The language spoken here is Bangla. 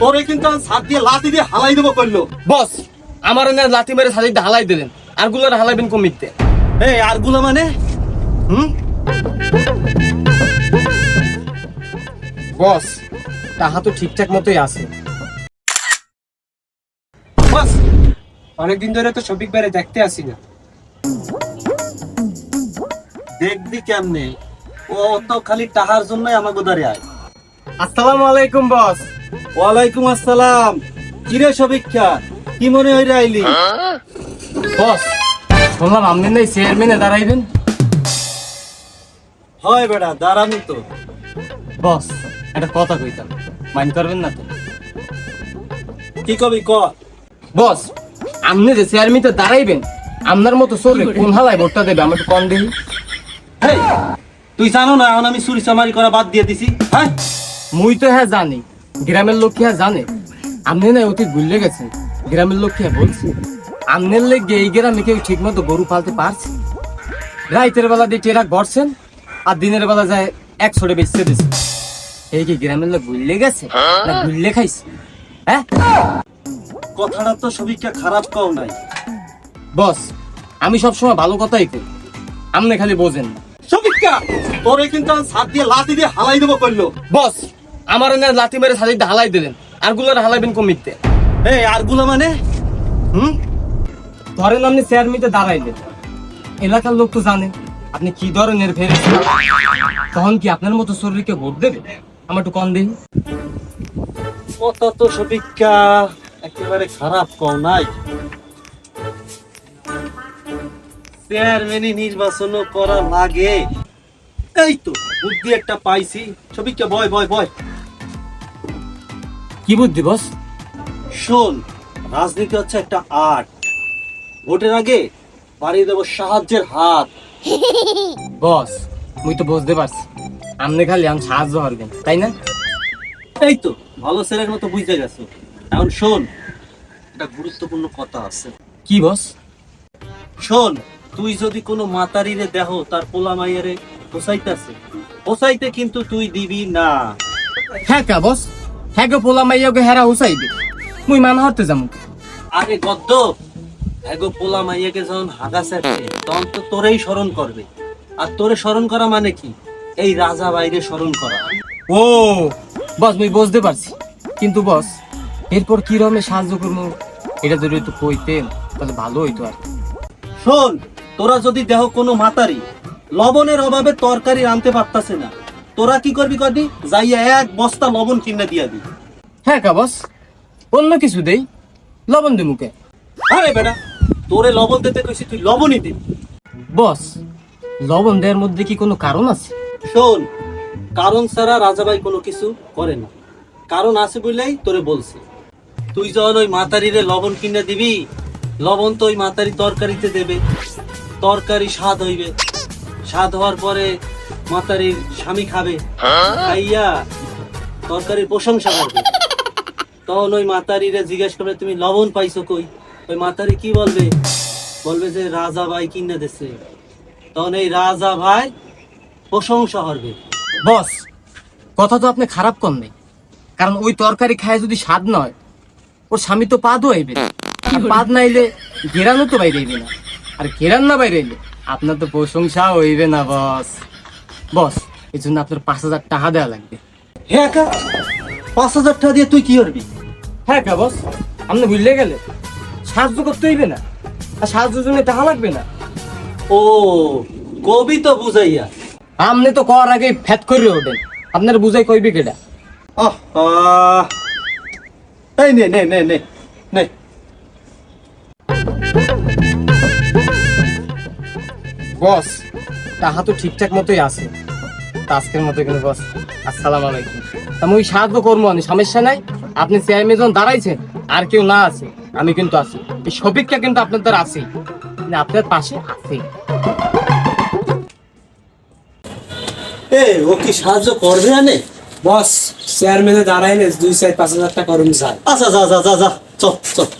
তোরে কিন্তু ছাদ দিয়ে দিয়ে হালাই দেবো করল বস আমার লাথি মেরে সাজিতে হালাই দিলেন আরগুলোর হালাইবেন কমিতে এই আরগুলো মানে? হুম? বস তাহা তো ঠিকঠাক মতোই আছে। বস অনেকদিন ধরে তো শফিক ভাইরে দেখতে আসি না। দেখবি কেমনে? ও তো খালি টাহার জন্যই আমাকে আয়। আসসালামু আলাইকুম বস। ওয়ালাইকুম আসসালাম। কিরে সবিক্ষা? কি মনে হয় আইলি বস শুনলাম আপনি নাই চেয়ারম্যানে দাঁড়াইবেন। হয় বেটা দাঁড়ানি তো। বস একটা কথা কইতাম মাইন্ড করবেন না তো? কি কবি ক? বস আপনি যে চেয়ারম্যানে দাঁড়াইবেন আপনার মতো চলবে কোন হালায় ভোটটা দেবে? আমার একটু কম দেখি তুই জানো না এখন আমি চুরি চামারি করা বাদ দিয়ে দিছি হ্যাঁ? মুই তো হ্যাঁ জানি। গ্রামের লোক হ্যাঁ জানে। আপনি না অতি ভুলে গেছেন গ্রামের লোক হ্যাঁ বলছে আমনের লেগে এই গ্রামে কেউ ঠিক মতো গরু পালতে পারছে? রাইতের বেলা দিয়ে টেরা গড়ছেন আর দিনের বেলা যায় এক ছোটে বেচতে দিছে। এই কি গ্রামের লোক ভুললে গেছে না ভুললে খাইছে? হ্যাঁ? কথাটা তো সবিক্ষা খারাপ কও নাই। বস আমি সবসময় ভালো কথাই কই। আপনি খালি বোঝেন। না সবিক্ষা তোরে কিন্তু ছাদ দিয়ে লাথি দিয়ে হালাই দেবো করল বস আমার এনে লাথি মেরে সাজিতে হালাই দিলেন। আরগুলোর হালাইবেন কমিতে এই আরগুলো মানে? হুম? ধরেন আপনি চেয়ারমিতে দাঁড়াইলেন। এলাকার লোক তো জানে আপনি কি ধরনের ফেরে তখন কি আপনার মতো শরীরকে ভোট দেবে? আমার একটু কম দিন কথা তো সবিক্ষা একেবারে খারাপ কও নাই। চেয়ারম্যানই নির্বাচন করা লাগে। এই তো বুদ্ধি একটা পাইছি। সবিক্ষা বয় বয় বয়। কি বুদ্ধি বস? শোন রাজনীতি হচ্ছে একটা আর্ট। ভোটের আগে বাড়িয়ে দেবো সাহায্যের হাত। বস মুই তো বুঝতে পারছি। আপনি খালি আমি সাহায্য করবেন তাই না? এই তো ভালো ছেলের মতো বুঝতে গেছো। এখন শোন একটা গুরুত্বপূর্ণ কথা আছে। কি বস? শোন তুই যদি কোনো মাতারিরে দেহ তার পোলা মাইয়ারে পোসাইতেছে পোসাইতে কিন্তু তুই দিবি না। হ্যাঁ কা বস? হ্যাঁ গো পোলা মাইয়াকে হেরা হুসাইবে মুই মান হরতে যাব আরে গদ্দ এগো পোলা মাইয়াকে যখন হাগা চাচ্ছে তখন তো তোরেই স্মরণ করবে আর তোরে স্মরণ করা মানে কি এই রাজা বাইরে স্মরণ করা ও বস মুই বুঝতে পারছি কিন্তু বস এরপর কি রকমের সাহায্য করব? এটা যদি একটু কইতেন তাহলে ভালো হইতো আর। শোন তোরা যদি দেহ কোনো মাতারি লবণের অভাবে তরকারি আনতে পারতাছে না তোরা কি করবি কদি? যাইয়া এক বস্তা লবণ কিনে দিয়া দি। হ্যাঁ কা বস অন্য কিছু দেই। লবণ দি মুখে। আরে বেটা তোরে লবণ দিতে কইছি তুই লবণই দিবি বস লবণ দেওয়ার মধ্যে কি কোনো কারণ আছে? শোন কারণ ছাড়া রাজাবাই কোনো কিছু করে না। কারণ আছে বলেই তোরে বলছি। তুই যখন ওই মাতারিরে লবণ কিনে দিবি লবণ তো ওই মাতারি তরকারিতে দেবে। তরকারি স্বাদ হইবে। স্বাদ হওয়ার পরে মাতারির স্বামী খাবে। খাইয়া তরকারির প্রশংসা করবে। তখন ওই মাতারিরে জিজ্ঞেস করবে তুমি লবণ পাইছো কই? ওই মাতারি কি বলবে? বলবে যে রাজা ভাই কিনে দেছে। তখন এই রাজা ভাই প্রশংসা করবে। বস কথা তো আপনি খারাপ কম নেই। কারণ ওই তরকারি খায় যদি স্বাদ নয় ওর স্বামী তো পাদও আইবে পাদ নাইলে ঘেরানো তো বাইরে আইবে না। আর ঘেরান না বাইরে আইলে আপনার তো প্রশংসা হইবে না বস। বস এই জন্য আপনার পাঁচ হাজার টাকা দেওয়া লাগবে। হ্যাঁ কা পাঁচ হাজার টাকা দিয়ে তুই কি করবি? হ্যাঁ কা বস আপনি ভুললে গেলে। সাহায্য করতে হইবে না। আর সাহায্যের জন্য টাকা লাগবে না। ও কবি তো বুঝাইয়া। আপনি তো করার আগে ফ্যাত করে ওঠেন আপনার বুঝাই কইবে কেটা আহ আহ। এই নে নে নে নে নে। বস টাকা তো ঠিকঠাক মতোই আছে। আজকের মতো কিন্তু বস। আসসালাম আলাইকুম। আমি ওই সাহায্য করব আমি, সমস্যা নাই। আপনি চেয়ারম্যান যখন দাঁড়াইছেন, আর কেউ না আছে, আমি কিন্তু আছি। এই শফিকটা কিন্তু আপনার দ্বারা আছে। আপনার পাশে আছে। এ, ও কি সাহায্য করবে আনে বস চেয়ারম্যানে দাঁড়াইলে দুই চার পাঁচ হাজার টাকা করুন যায় আচ্ছা যা যা যা, চল চল।